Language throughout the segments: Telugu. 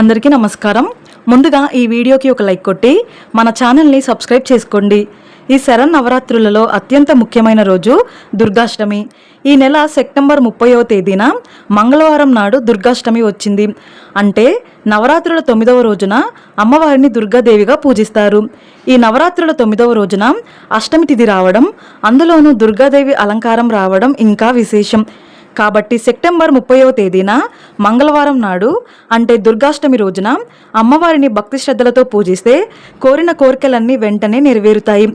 అందరికీ నమస్కారం. ముందుగా ఈ వీడియోకి ఒక లైక్ కొట్టి మన ఛానల్ని సబ్స్క్రైబ్ చేసుకోండి. ఈ శరణ్ నవరాత్రులలో అత్యంత ముఖ్యమైన రోజు దుర్గాష్టమి. ఈ నెల సెప్టెంబర్ ముప్పైవ తేదీన మంగళవారం నాడు దుర్గాష్టమి వచ్చింది. అంటే నవరాత్రుల తొమ్మిదవ రోజున అమ్మవారిని దుర్గాదేవిగా పూజిస్తారు. ఈ నవరాత్రుల తొమ్మిదవ రోజున అష్టమి తిథి రావడం అందులోనూ దుర్గాదేవి అలంకారం రావడం ఇంకా విశేషం. కాబట్టి సెప్టెంబర్ ముప్పైవ తేదీన మంగళవారం నాడు అంటే దుర్గాష్టమి రోజున అమ్మవారిని భక్తి శ్రద్ధలతో పూజిస్తే కోరిన కోరికలన్నీ వెంటనే నెరవేరుతాయి.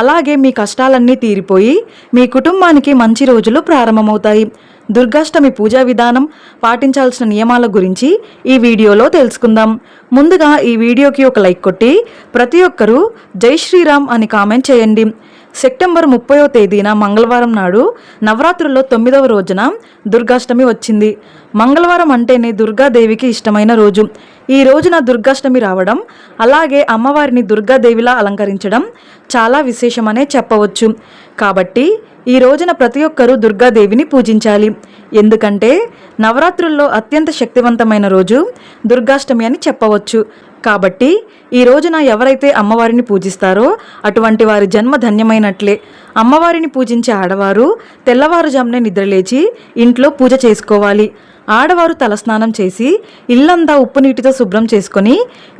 అలాగే మీ కష్టాలన్నీ తీరిపోయి మీ కుటుంబానికి మంచి రోజులు ప్రారంభమవుతాయి. దుర్గాష్టమి పూజా విధానం పాటించాల్సిన నియమాల గురించి ఈ వీడియోలో తెలుసుకుందాం. ముందుగా ఈ వీడియోకి ఒక లైక్ కొట్టి ప్రతి ఒక్కరూ జై శ్రీరామ్ అని కామెంట్ చేయండి. సెప్టెంబర్ ముప్పైవ తేదీన మంగళవారం నాడు నవరాత్రుల్లో తొమ్మిదవ రోజున దుర్గాష్టమి వచ్చింది. మంగళవారం అంటేనే దుర్గాదేవికి ఇష్టమైన రోజు. ఈ రోజున దుర్గాష్టమి రావడం అలాగే అమ్మవారిని దుర్గాదేవిలా అలంకరించడం చాలా విశేషమనే చెప్పవచ్చు. కాబట్టి ఈ రోజున ప్రతి ఒక్కరూ దుర్గాదేవిని పూజించాలి. ఎందుకంటే నవరాత్రుల్లో అత్యంత శక్తివంతమైన రోజు దుర్గాష్టమి అని చెప్పవచ్చు. కాబట్టి ఈ రోజున ఎవరైతే అమ్మవారిని పూజిస్తారో అటువంటి వారి జన్మ ధన్యమైనట్లే. అమ్మవారిని పూజించే ఆడవారు తెల్లవారుజామునే నిద్రలేచి ఇంట్లో పూజ చేసుకోవాలి. ఆడవారు తలస్నానం చేసి ఇల్లంతా ఉప్పు నీటితో శుభ్రం చేసుకొని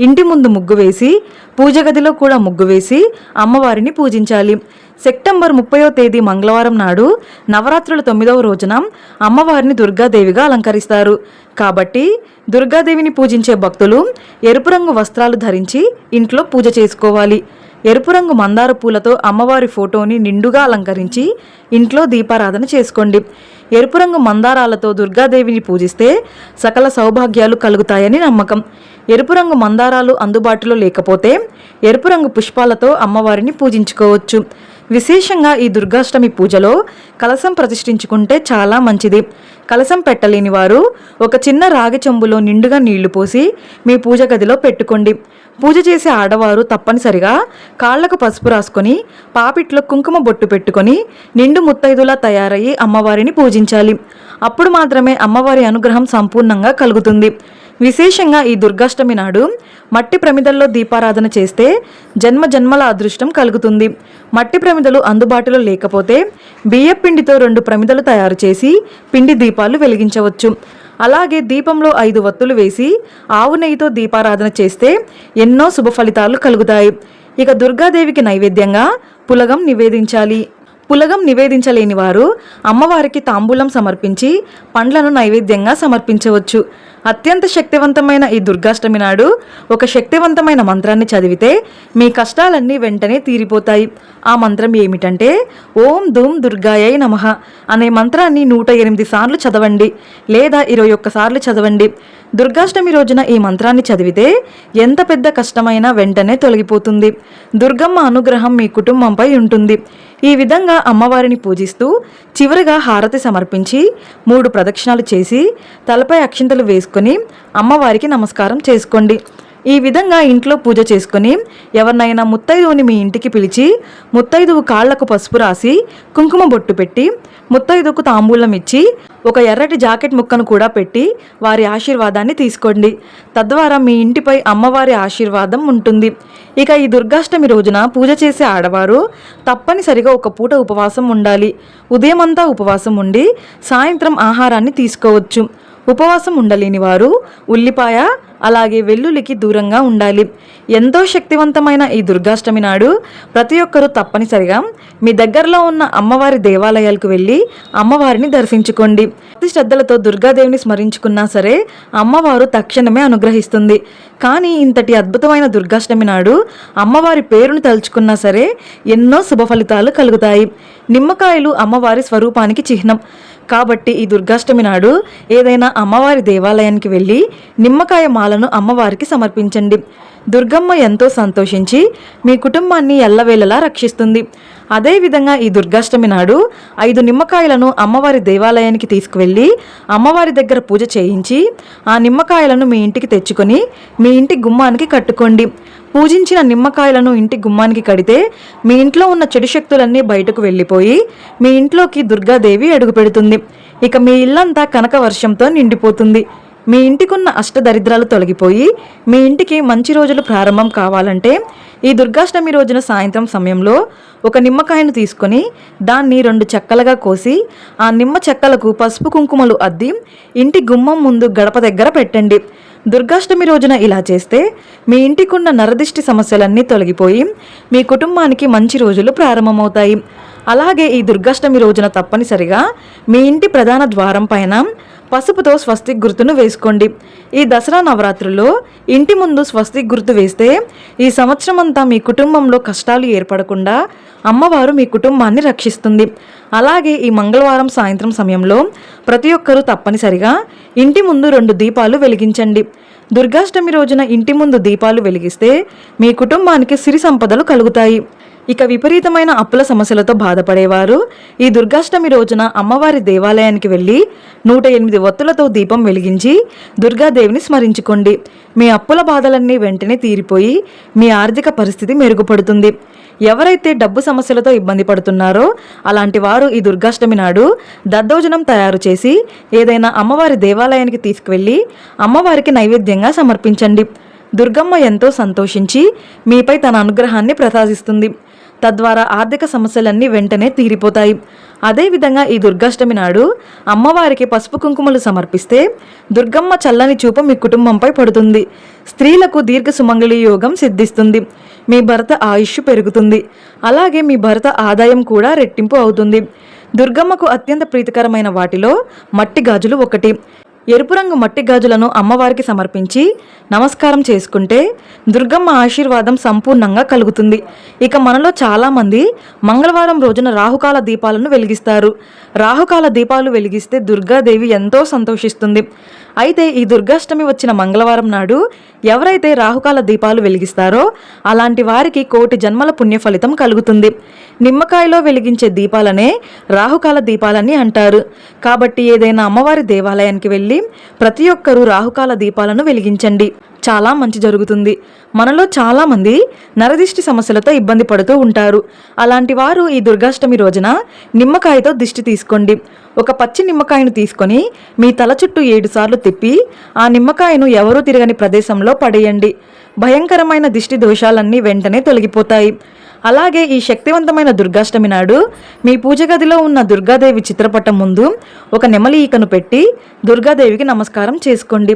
ఇంటి ముందు ముగ్గు వేసి పూజ గదిలో కూడా ముగ్గు వేసి అమ్మవారిని పూజించాలి. సెప్టెంబర్ ముప్పయో తేదీ మంగళవారం నాడు నవరాత్రుల తొమ్మిదవ రోజున అమ్మవారిని దుర్గాదేవిగా అలంకరిస్తారు. కాబట్టి దుర్గాదేవిని పూజించే భక్తులు ఎరుపు రంగు వస్త్రాలు ధరించి ఇంట్లో పూజ చేసుకోవాలి. ఎరుపు రంగు మందార పూలతో అమ్మవారి ఫోటోని నిండుగా అలంకరించి ఇంట్లో దీపారాధన చేసుకోండి. ఎరుపు రంగు మందారాలతో దుర్గాదేవిని పూజిస్తే సకల సౌభాగ్యాలు కలుగుతాయని నమ్మకం. ఎరుపు రంగు మందారాలు అందుబాటులో లేకపోతే ఎరుపు రంగు పుష్పాలతో అమ్మవారిని పూజించుకోవచ్చు. విశేషంగా ఈ దుర్గాష్టమి పూజలో కలసం ప్రతిష్ఠించుకుంటే చాలా మంచిది. కలసం పెట్టలేని వారు ఒక చిన్న రాగి చెంబులో నిండుగా నీళ్ళు పోసి మీ పూజ గదిలో పెట్టుకోండి. పూజ చేసే ఆడవారు తప్పనిసరిగా కాళ్ళకు పసుపు రాసుకొని పాపిట్లో కుంకుమ బొట్టు పెట్టుకొని నిండు ముత్తైదులా తయారయ్యి అమ్మవారిని పూజించాలి. అప్పుడు మాత్రమే అమ్మవారి అనుగ్రహం సంపూర్ణంగా కలుగుతుంది. విశేషంగా ఈ దుర్గాష్టమి నాడు మట్టి ప్రమిదల్లో దీపారాధన చేస్తే జన్మ జన్మల అదృష్టం కలుగుతుంది. మట్టి ప్రమిదలు అందుబాటులో లేకపోతే బియ్య పిండితో రెండు ప్రమిదలు తయారు చేసి పిండి దీపాలు వెలిగించవచ్చు. అలాగే దీపంలో ఐదు వత్తులు వేసి ఆవు నెయ్యితో దీపారాధన చేస్తే ఎన్నో శుభ ఫలితాలు కలుగుతాయి. ఇక దుర్గాదేవికి నైవేద్యంగా పులగం నివేదించాలి. పులగం నివేదించలేని వారు అమ్మవారికి తాంబూలం సమర్పించి పండ్లను నైవేద్యంగా సమర్పించవచ్చు. అత్యంత శక్తివంతమైన ఈ దుర్గాష్టమి నాడు ఒక శక్తివంతమైన మంత్రాన్ని చదివితే మీ కష్టాలన్నీ వెంటనే తీరిపోతాయి. ఆ మంత్రం ఏమిటంటే ఓం ధూమ్ దుర్గాయై నమః అనే మంత్రాన్ని నూట ఎనిమిది సార్లు చదవండి లేదా ఇరవై ఒక్క సార్లు చదవండి. దుర్గాష్టమి రోజున ఈ మంత్రాన్ని చదివితే ఎంత పెద్ద కష్టమైనా వెంటనే తొలగిపోతుంది. దుర్గమ్మ అనుగ్రహం మీ కుటుంబంపై ఉంటుంది. ఈ విధంగా అమ్మవారిని పూజిస్తూ చివరిగా హారతి సమర్పించి మూడు ప్రదక్షిణాలు చేసి తలపై అక్షింతలు వేసుకొని అమ్మవారికి నమస్కారం చేసుకోండి. ఈ విధంగా ఇంట్లో పూజ చేసుకొని ఎవరినైనా ముత్తైదువుని మీ ఇంటికి పిలిచి ముత్తైదువు కాళ్ళకు పసుపు రాసి కుంకుమ బొట్టు పెట్టి ముత్తైదుకు తాంబూలం ఇచ్చి ఒక ఎర్రటి జాకెట్ ముక్కను కూడా పెట్టి వారి ఆశీర్వాదాన్ని తీసుకోండి. తద్వారా మీ ఇంటిపై అమ్మవారి ఆశీర్వాదం ఉంటుంది. ఇక ఈ దుర్గాష్టమి రోజున పూజ చేసే ఆడవారు తప్పనిసరిగా ఒక పూట ఉపవాసం ఉండాలి. ఉదయమంతా ఉపవాసం ఉండి సాయంత్రం ఆహారాన్ని తీసుకోవచ్చు. ఉపవాసం ఉండలేని వారు ఉల్లిపాయ అలాగే వెల్లుల్లికి దూరంగా ఉండాలి. ఎంతో శక్తివంతమైన ఈ దుర్గాష్టమి నాడు ప్రతి ఒక్కరూ తప్పనిసరిగా మీ దగ్గరలో ఉన్న అమ్మవారి దేవాలయాలకు వెళ్ళి అమ్మవారిని దర్శించుకోండి. భక్తి శ్రద్ధలతో దుర్గాదేవిని స్మరించుకున్నా సరే అమ్మవారు తక్షణమే అనుగ్రహిస్తుంది. కానీ ఇంతటి అద్భుతమైన దుర్గాష్టమి నాడు అమ్మవారి పేరును తలుచుకున్నా సరే ఎన్నో శుభ ఫలితాలు కలుగుతాయి. నిమ్మకాయలు అమ్మవారి స్వరూపానికి చిహ్నం. కాబట్టి ఈ దుర్గాష్టమి నాడు ఏదైనా అమ్మవారి దేవాలయానికి వెళ్ళి నిమ్మకాయ మాలను అమ్మవారికి సమర్పించండి. దుర్గమ్మ ఎంతో సంతోషించి మీ కుటుంబాన్ని ఎల్లవేళలా రక్షిస్తుంది. అదేవిధంగా ఈ దుర్గాష్టమి నాడు ఐదు నిమ్మకాయలను అమ్మవారి దేవాలయానికి తీసుకువెళ్ళి అమ్మవారి దగ్గర పూజ చేయించి ఆ నిమ్మకాయలను మీ ఇంటికి తెచ్చుకొని మీ ఇంటి గుమ్మానికి కట్టుకోండి. పూజించిన నిమ్మకాయలను ఇంటి గుమ్మానికి కడితే మీ ఇంట్లో ఉన్న చెడు శక్తులన్నీ బయటకు వెళ్ళిపోయి మీ ఇంట్లోకి దుర్గాదేవి అడుగుపెడుతుంది. ఇక మీ ఇల్లంతా కనక వర్షంతో నిండిపోతుంది. మీ ఇంటికున్న అష్టదరిద్రాలు తొలగిపోయి మీ ఇంటికి మంచి రోజులు ప్రారంభం కావాలంటే ఈ దుర్గాష్టమి రోజున సాయంత్రం సమయంలో ఒక నిమ్మకాయను తీసుకొని దాన్ని రెండు చెక్కలుగా కోసి ఆ నిమ్మ చెక్కలకు పసుపు కుంకుమలు అద్ది ఇంటి గుమ్మం ముందు గడప దగ్గర పెట్టండి. దుర్గాష్టమి రోజున ఇలా చేస్తే మీ ఇంటికున్న నరదిష్టి సమస్యలన్నీ తొలగిపోయి మీ కుటుంబానికి మంచి రోజులు ప్రారంభమవుతాయి. అలాగే ఈ దుర్గాష్టమి రోజున తప్పనిసరిగా మీ ఇంటి ప్రధాన ద్వారం పైన పసుపుతో స్వస్తిక్ గుర్తును వేసుకోండి. ఈ దసరా నవరాత్రుల్లో ఇంటి ముందు స్వస్తిక్ గుర్తు వేస్తే ఈ సంవత్సరం అంతా మీ కుటుంబంలో కష్టాలు ఏర్పడకుండా అమ్మవారు మీ కుటుంబాన్ని రక్షిస్తుంది. అలాగే ఈ మంగళవారం సాయంత్రం సమయంలో ప్రతి ఒక్కరూ తప్పనిసరిగా ఇంటి ముందు రెండు దీపాలు వెలిగించండి. దుర్గాష్టమి రోజున ఇంటి ముందు దీపాలు వెలిగిస్తే మీ కుటుంబానికి సిరి సంపదలు కలుగుతాయి. ఇక విపరీతమైన అప్పుల సమస్యలతో బాధపడేవారు. ఈ దుర్గాష్టమి రోజున అమ్మవారి దేవాలయానికి వెళ్ళి నూట ఎనిమిది ఒత్తులతో దీపం వెలిగించి దుర్గాదేవిని స్మరించుకోండి. మీ అప్పుల బాధలన్నీ వెంటనే తీరిపోయి మీ ఆర్థిక పరిస్థితి మెరుగుపడుతుంది. ఎవరైతే డబ్బు సమస్యలతో ఇబ్బంది పడుతున్నారో అలాంటి వారు ఈ దుర్గాష్టమి నాడు దద్దోజనం తయారు చేసి ఏదైనా అమ్మవారి దేవాలయానికి తీసుకువెళ్ళి అమ్మవారికి నైవేద్యంగా సమర్పించండి. దుర్గమ్మ ఎంతో సంతోషించి మీపై తన అనుగ్రహాన్ని ప్రసాదిస్తుంది. తద్వారా ఆర్థిక సమస్యలన్నీ వెంటనే తీరిపోతాయి. అదేవిధంగా ఈ దుర్గాష్టమి నాడు అమ్మవారికి పసుపు కుంకుమలు సమర్పిస్తే దుర్గమ్మ చల్లని చూపు మీ కుటుంబంపై పడుతుంది. స్త్రీలకు దీర్ఘ సుమంగళి యోగం సిద్ధిస్తుంది. మీ భర్త ఆయుష్ పెరుగుతుంది. అలాగే మీ భర్త ఆదాయం కూడా రెట్టింపు అవుతుంది. దుర్గమ్మకు అత్యంత ప్రీతికరమైన వాటిలో మట్టి గాజులు ఒకటి. ఎరుపు రంగు మట్టి గాజులను అమ్మవారికి సమర్పించి నమస్కారం చేసుకుంటే దుర్గమ్మ ఆశీర్వాదం సంపూర్ణంగా కలుగుతుంది. ఇక మనలో చాలామంది మంగళవారం రోజున రాహుకాల దీపాలను వెలిగిస్తారు. రాహుకాల దీపాలు వెలిగిస్తే దుర్గాదేవి ఎంతో సంతోషిస్తుంది. అయితే ఈ దుర్గాష్టమి వచ్చిన మంగళవారం నాడు ఎవరైతే రాహుకాల దీపాలు వెలిగిస్తారో అలాంటి వారికి కోటి జన్మల పుణ్య ఫలితం కలుగుతుంది. నిమ్మకాయలో వెలిగించే దీపాలనే రాహుకాల దీపాలని అంటారు. కాబట్టి ఏదైనా అమ్మవారి దేవాలయానికి వెళ్ళి ప్రతి ఒక్కరూ రాహుకాల దీపాలను వెలిగించండి. చాలా మంచి జరుగుతుంది. మనలో చాలామంది నరదిష్టి సమస్యలతో ఇబ్బంది పడుతూ ఉంటారు. అలాంటి వారు ఈ దుర్గాష్టమి రోజున నిమ్మకాయతో దిష్టి తీసుకోండి. ఒక పచ్చి నిమ్మకాయను తీసుకొని మీ తల చుట్టూ ఏడుసార్లు తిప్పి ఆ నిమ్మకాయను ఎవరూ తిరగని ప్రదేశంలో పడేయండి. భయంకరమైన దిష్టి దోషాలన్నీ వెంటనే తొలగిపోతాయి. అలాగే ఈ శక్తివంతమైన దుర్గాష్టమి నాడు మీ పూజ గదిలో ఉన్న దుర్గాదేవి చిత్రపటం ముందు ఒక నెమలి ఈకను పెట్టి దుర్గాదేవికి నమస్కారం చేసుకోండి.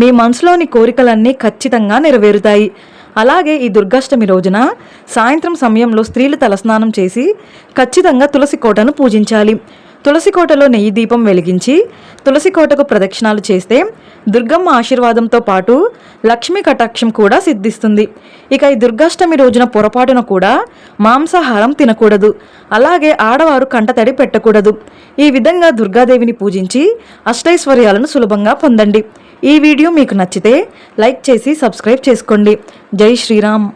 మీ మనసులోని కోరికలన్నీ ఖచ్చితంగా నెరవేరుతాయి. అలాగే ఈ దుర్గాష్టమి రోజున సాయంత్రం సమయంలో స్త్రీలు తలస్నానం చేసి ఖచ్చితంగా తులసి కోటను పూజించాలి. తులసి కోటలో నెయ్యి దీపం వెలిగించి తులసి కోటకు ప్రదక్షిణాలు చేస్తే దుర్గమ్మ ఆశీర్వాదంతో పాటు లక్ష్మీ కటాక్షం కూడా సిద్ధిస్తుంది. ఇక ఈ దుర్గాష్టమి రోజున పొరపాటున కూడా మాంసాహారం తినకూడదు. అలాగే ఆడవారు కంటతడి పెట్టకూడదు. ఈ విధంగా దుర్గాదేవిని పూజించి అష్టైశ్వర్యాలను సులభంగా పొందండి. ఈ వీడియో మీకు నచ్చితే లైక్ చేసి సబ్స్క్రైబ్ చేసుకోండి. జై శ్రీరామ్.